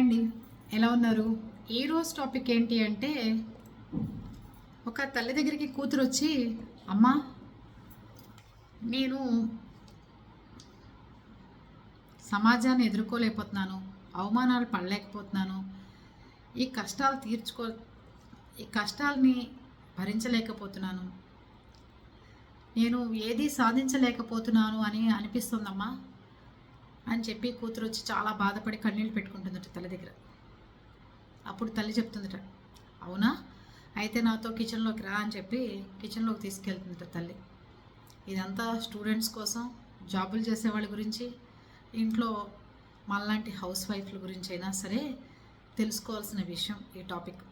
అండి ఎలా ఉన్నారు? ఈ రోజు టాపిక్ ఏంటి అంటే ఒక తల్లి దగ్గరికి కూతురు వచ్చి అమ్మా నేను సమాజాన్ని ఎదుర్కోలేకపోతున్నాను అవమానాలు పడలేకపోతున్నాను. ఈ కష్టాలు తీర్చుకో ఈ కష్టాలని భరించలేకపోతున్నాను. నేను ఏది సాధించలేకపోతున్నాను అని అనిపిస్తుందమ్మా. అని చెప్పి కూతురు వచ్చి చాలా బాధపడి కన్నీళ్ళు పెట్టుకుంటుందట తల్లి దగ్గర. అప్పుడు తల్లి చెప్తుందట అవునా? అయితే నాతో కిచెన్లోకి రా అని చెప్పి కిచెన్లోకి తీసుకెళ్తుందట తల్లి. ఇదంతా స్టూడెంట్స్ కోసం జాబులు చేసే వాళ్ళ గురించి ఇంట్లో మళ్ళాంటి హౌస్ వైఫ్ల గురించి అయినా సరే తెలుసుకోవాల్సిన విషయం ఈ టాపిక్.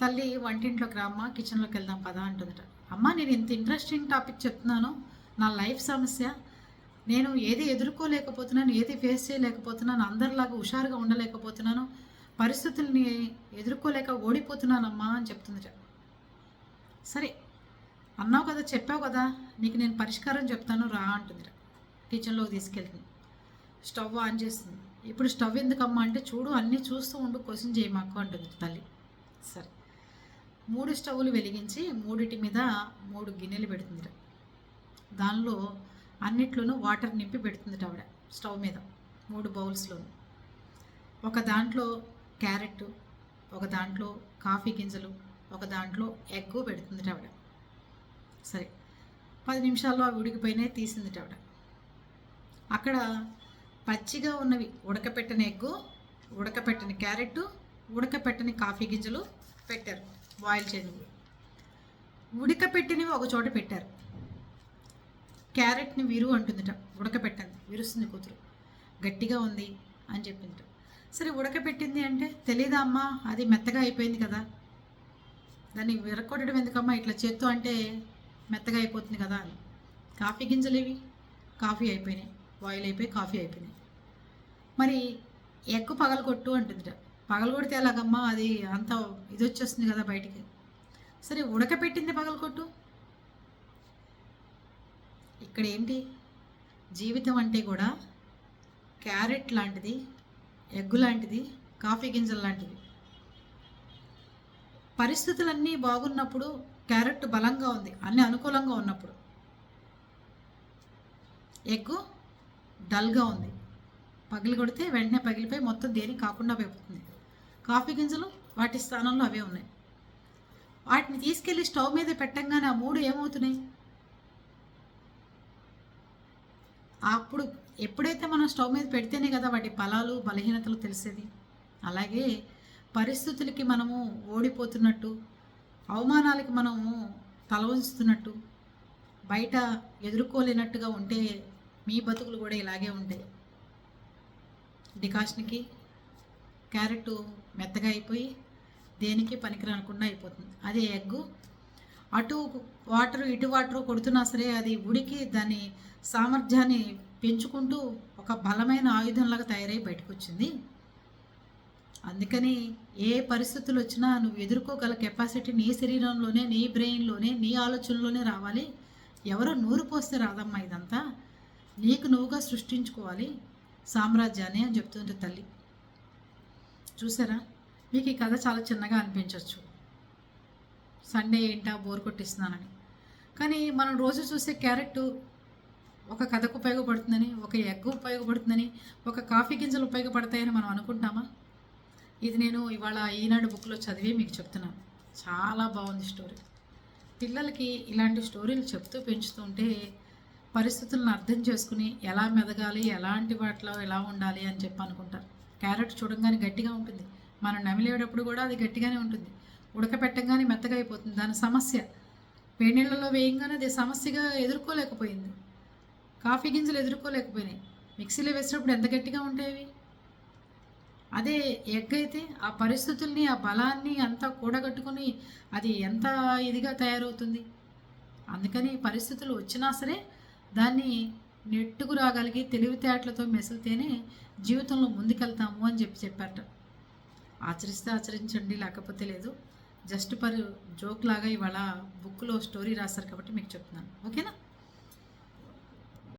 తల్లి వంటింట్లోకి రామ్మా కిచెన్లోకి వెళ్దాం పదా అంటుందట. అమ్మ నేను ఇంత ఇంట్రెస్టింగ్ టాపిక్ చెప్తున్నాను. నా లైఫ్ సమస్య నేను ఏది ఎదుర్కోలేకపోతున్నాను ఏది ఫేస్ చేయలేకపోతున్నాను అందరిలాగా హుషారుగా ఉండలేకపోతున్నాను పరిస్థితుల్ని ఎదుర్కోలేక ఓడిపోతున్నానమ్మా అని చెప్తుంది సరే అన్నావు కదా చెప్పావు కదా నీకు నేను పరిష్కారం చెప్తాను రా అంటుంది కిచెన్లోకి తీసుకెళ్తుంది. స్టవ్ ఆన్ చేస్తుంది. ఇప్పుడు స్టవ్ ఎందుకమ్మా అంటే చూడు అన్నీ చూస్తూ ఉండు క్వశ్చన్ చేయమాకు అంటుంది తల్లి. సరే. మూడు స్టవ్లు వెలిగించి మూడిటి మీద మూడు గిన్నెలు పెడుతుంది దానిలో అన్నిట్లోనూ వాటర్ నింపి పెడుతుంది ఆవిడ స్టవ్ మీద మూడు బౌల్స్లోను. ఒక దాంట్లో క్యారెట్ ఒక దాంట్లో కాఫీ గింజలు ఒక దాంట్లో ఎగ్ పెడుతుంది ఆవిడ. సరే పది నిమిషాల్లో అవి ఉడికిపోయినాయి తీసింది ఆవిడ. అక్కడ పచ్చిగా ఉన్నవి ఉడకపెట్టని ఎగ్గు ఉడకపెట్టని క్యారెట్ ఉడకపెట్టని కాఫీ గింజలు పెట్టారు బాయిల్ చేయడం. ఉడకపెట్టినవి ఒక చోట పెట్టారు. క్యారెట్ని విరు అంటుందిట ఉడకపెట్టండి విరుస్తుంది కూతురు. గట్టిగా ఉంది అని చెప్పిందిట. సరే ఉడకపెట్టింది అంటే తెలీదా అమ్మా? అది మెత్తగా అయిపోయింది కదా. దాన్ని విరక్కొట్టడం ఎందుకమ్మా? ఇట్లా చేత్తో అంటే మెత్తగా అయిపోతుంది కదా అని. కాఫీ గింజలు ఇవి కాఫీ అయిపోయినాయి. బాయిల్ అయిపోయి కాఫీ అయిపోయినాయి. మరి ఎగ్ పగలగొట్టు అంటుందిట. పగలగొడితే ఎలాగమ్మా? అది అంత ఇది వచ్చేస్తుంది కదా బయటికి. సరే ఉడకపెట్టింది పగలగొట్టు? ఇక్కడ ఏంటి జీవితం అంటే కూడా క్యారెట్ లాంటిది ఎగ్గు లాంటిది కాఫీ గింజలు లాంటిది పరిస్థితులన్నీ బాగున్నప్పుడు క్యారెట్ బలంగా ఉంది అన్ని అనుకూలంగా ఉన్నప్పుడు. ఎగ్గు డల్గా ఉంది. పగిలి కొడితే వెంటనే పగిలిపోయి మొత్తం దేని కాకుండా పోయిపోతుంది. కాఫీ గింజలు వాటి స్థానంలో అవే ఉన్నాయి. వాటిని తీసుకెళ్ళి స్టవ్ మీద పెట్టంగానే ఆ మూడు ఏమవుతున్నాయి? అప్పుడు ఎప్పుడైతే మనం స్టవ్ మీద పెడితేనే కదా వాటి ఫలాలు బలహీనతలు తెలిసేది? అలాగే పరిస్థితులకి మనము ఓడిపోతున్నట్టు అవమానాలకి మనము తల వంచుతున్నట్టు బయట ఎదుర్కోలేనట్టుగా ఉంటే మీ బతుకులు కూడా ఇలాగే ఉంటాయి. డికాషన్కి క్యారెట్ మెత్తగా అయిపోయి దేనికి పనికిరానకుండా అయిపోతుంది. అదే ఎగ్గు అటు వాటర్ ఇటు వాటర్ కొడుతున్నా సరే అది ఉడికి దాని సామర్థ్యాన్ని పెంచుకుంటూ ఒక బలమైన ఆయుధంలాగా తయారై బయటకు వచ్చింది అందుకని ఏ పరిస్థితులు వచ్చినా నువ్వు ఎదుర్కోగల కెపాసిటీ నీ శరీరంలోనే నీ బ్రెయిన్లోనే నీ ఆలోచనలోనే రావాలి. ఎవరో నూరు పోస్తే రాదమ్మా ఇదంతా. నీకు నువ్వుగా సృష్టించుకోవాలి సామ్రాజ్యాన్ని అని చెప్తుంటే తల్లి. చూసారా? మీకు ఈ కథ చాలా చిన్నగా అనిపించవచ్చు సండే ఏంటా? బోర్ కొట్టిస్తున్నానని. కానీ మనం రోజు చూసే క్యారెట్ ఒక కథకు ఉపయోగపడుతుందని ఒక ఎగ్ ఉపయోగపడుతుందని ఒక కాఫీ గింజలు ఉపయోగపడతాయని మనం అనుకుంటామా ఇది నేను ఇవాళ ఈనాడు బుక్లో చదివి మీకు చెప్తున్నాను. చాలా బాగుంది స్టోరీ. పిల్లలకి ఇలాంటి స్టోరీలు చెప్తూ పెంచుతుంటే పరిస్థితులను అర్థం చేసుకుని ఎలా మెదగాలి ఎలాంటి వాటిలో ఎలా ఉండాలి అని చెప్పి అనుకుంటారు క్యారెట్ చూడంగానే గట్టిగా ఉంటుంది. మనం నమిలేటప్పుడు కూడా అది గట్టిగానే ఉంటుంది. ఉడకపెట్టగానే మెత్తగా అయిపోతుంది. దాని సమస్య. వేడినీళ్ళలో వేయంగానే అది సమస్యగా ఎదుర్కోలేకపోయింది. కాఫీ గింజలు ఎదుర్కోలేకపోయినాయి. మిక్సీలో వేసినప్పుడు ఎంత గట్టిగా ఉంటాయి అదే ఎగ్ అయితే ఆ పరిస్థితుల్ని ఆ బలాన్ని అంతా కూడగట్టుకుని అది ఎంత ఇదిగా తయారవుతుంది? అందుకని పరిస్థితులు వచ్చినా సరే దాన్ని నెట్టుకు రాగలిగి తెలివితేటలతో మెసిలితేనే జీవితంలో ముందుకెళ్తాము అని చెప్పి చెప్పారట. ఆచరిస్తే ఆచరించండి లేకపోతే లేదు. జస్ట్ పర్ జోక్ లాగా ఇవాళ బుక్లో స్టోరీ రాశారు కాబట్టి మీకు చెప్తున్నాను. ఓకేనా?